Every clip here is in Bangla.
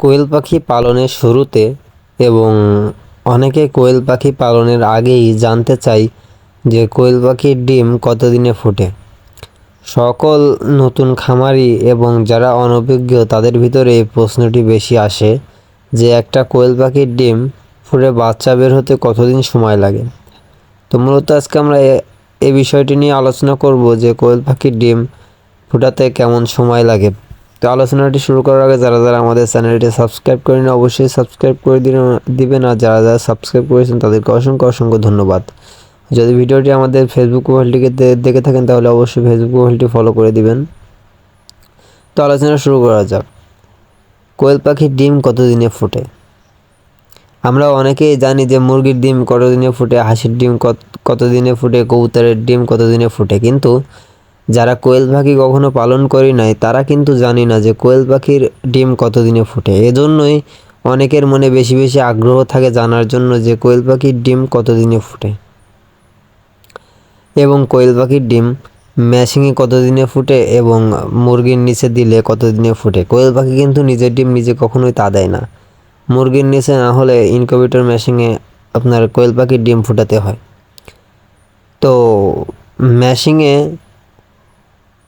কোয়েল পাখি পালনের শুরুতে এবং অনেকে কোয়েল পাখি পালনের আগেই জানতে চাই যে কোয়েল পাখির ডিম কতদিনে ফোটে। সকল নতুন খামারি এবং যারা অনভিজ্ঞ তাদের ভিতরে এই প্রশ্নটি বেশি আসে যে একটা কোয়েল পাখির ডিম ফুটে বাচ্চা বের হতে কতদিন সময় লাগে? তো মূলত আজকে আমরা এ- বিষয়টি নিয়ে আলোচনা করব যে কোয়েল পাখির ডিম ফোটাতে কেমন সময় লাগে। তো আলোচনাটি শুরু করার আগে যারা যারা আমাদের চ্যানেলটি সাবস্ক্রাইব করেন, অবশ্যই সাবস্ক্রাইব করে দিবেন আর যারা যারা সাবস্ক্রাইব করেছেন তাদেরকে অসংখ্য অসংখ্য ধন্যবাদ। যদি ভিডিওটি আমাদের ফেসবুক প্রোফাইলটিকে দেখে থাকেন তাহলে অবশ্যই ফেসবুক প্রোফাইলটি ফলো করে দিবেন। তো আলোচনা শুরু করা যাক। কোয়েল পাখির ডিম কতদিনে ফোটে? আমরা অনেকেই জানি যে মুরগির ডিম কতদিনে ফুটে, হাঁসের ডিম কত, কতদিনে ফুটে, কবুতরের ডিম কতদিনে ফুটে, কিন্তু যারা কোয়েল পাখি কখনো পালন করি নাই, তারা কিন্তু জানি না যে কোয়েল পাখির ডিম কতদিনে ফুটে। এজন্যই অনেকের মনে বেশি বেশি আগ্রহ থাকে জানার জন্য যে কোয়েল পাখির ডিম কতদিনে ফুটে। এবং কোয়েল পাখির ডিম ম্যাশিংয়ে কতদিনে ফুটে এবং মুরগির নিচে দিলে কতদিনে ফুটে। কোয়েল পাখি কিন্তু নিজের ডিম নিজে কখনোই তা দেয় না। মুরগির নিচে না হলে ইনকিউবেটর মেশিনে আপনার কোয়েল পাখির ডিম ফুটাতে হয়। তো ম্যাশিংয়ে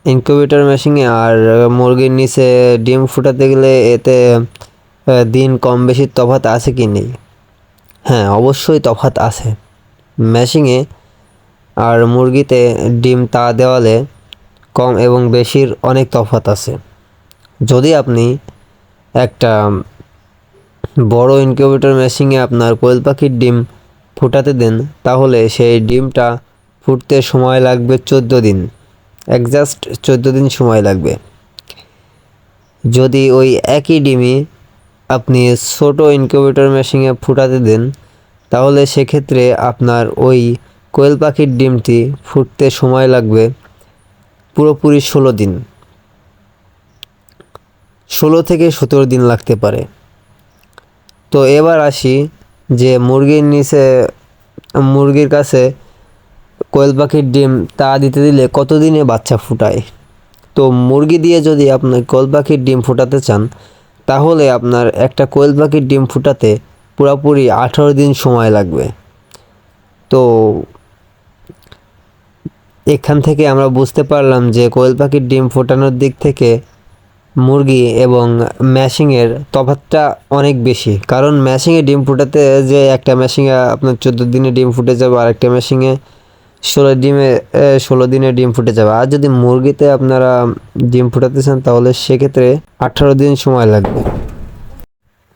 ইনকিউবেটর মেশিনে আর মুরগির নিচে ডিম ফুটাতে গেলে এতে দিন কম বেশি তফাৎ আছে কি নেই? হ্যাঁ অবশ্যই তফাৎ আছে। ম্যাশিংয়ে আর মুরগিতে ডিম তা দেওয়ালে কম এবং বেশির অনেক তফাৎ আছে। যদি আপনি একটা বড় ইনকিউবেটর মেশিনে আপনার কোয়েল পাখির ডিম ফুটাতে দেন, তাহলে সেই ডিমটা ফুটতে সময় লাগবে চোদ্দ দিন। একজাস্ট চোদ্দ দিন সময় লাগবে। যদি ওই একই ডিমই আপনি ছোট ইনকিউবেটর মেশিনে ফুটাতে দেন, তাহলে সেক্ষেত্রে আপনার ওই কোয়েল পাখির ডিমটি ফুটতে সময় লাগবে পুরোপুরি ষোলো দিন। ষোলো থেকে সতেরো দিন লাগতে পারে। তো এবার আসি যে মুরগির নিচে, মুরগির কাছে কোয়েল পাখির ডিম তা দিতে দিলে কতদিনে বাচ্চা ফুটায়? তো মুরগি দিয়ে যদি আপনি কোয়েল পাখির ডিম ফুটাতে চান, তাহলে আপনার একটা কোয়েল পাখির ডিম ফুটাতে পুরোপুরি আঠারো দিন সময় লাগবে। তো এখান থেকে আমরা বুঝতে পারলাম যে কোয়েল পাখির ডিম ফোটানোর দিক থেকে মুরগি এবং ম্যাশিংয়ের তফাতটা অনেক বেশি। কারণ ম্যাশিংয়ে ডিম ফুটাতে যে একটা ম্যাশিংয়ে আপনার চোদ্দ দিনে ডিম ফুটে যাবে আর একটা ম্যাশিংয়ে ষোলো ডিমে ষোলো দিনে ডিম ফুটে যাবে। আর যদি মুরগিতে আপনারা ডিম ফুটাতে চান, তাহলে সেক্ষেত্রে আঠারো দিন সময় লাগবে।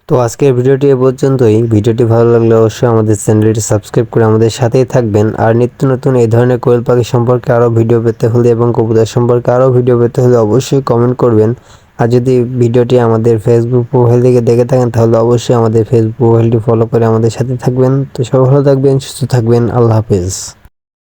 তো আজকের ভিডিওটি এ পর্যন্তই। ভিডিওটি ভালো লাগলে অবশ্যই আমাদের চ্যানেলটি সাবস্ক্রাইব করে আমাদের সাথেই থাকবেন। আর নিত্য নতুন এই ধরনের কোয়েল পাখি সম্পর্কে আরও ভিডিও পেতে হলে এবং কবুতর সম্পর্কে আরও ভিডিও পেতে হলে অবশ্যই কমেন্ট করবেন। আর যদি ভিডিওটি আমাদের ফেসবুক প্রোফাইল থেকে দেখে থাকেন, তাহলে অবশ্যই আমাদের ফেসবুক প্রোফাইলটি ফলো করে আমাদের সাথে থাকবেন। তো সবাই ভালো থাকবেন, সুস্থ থাকবেন। আল্লাহ হাফেজ।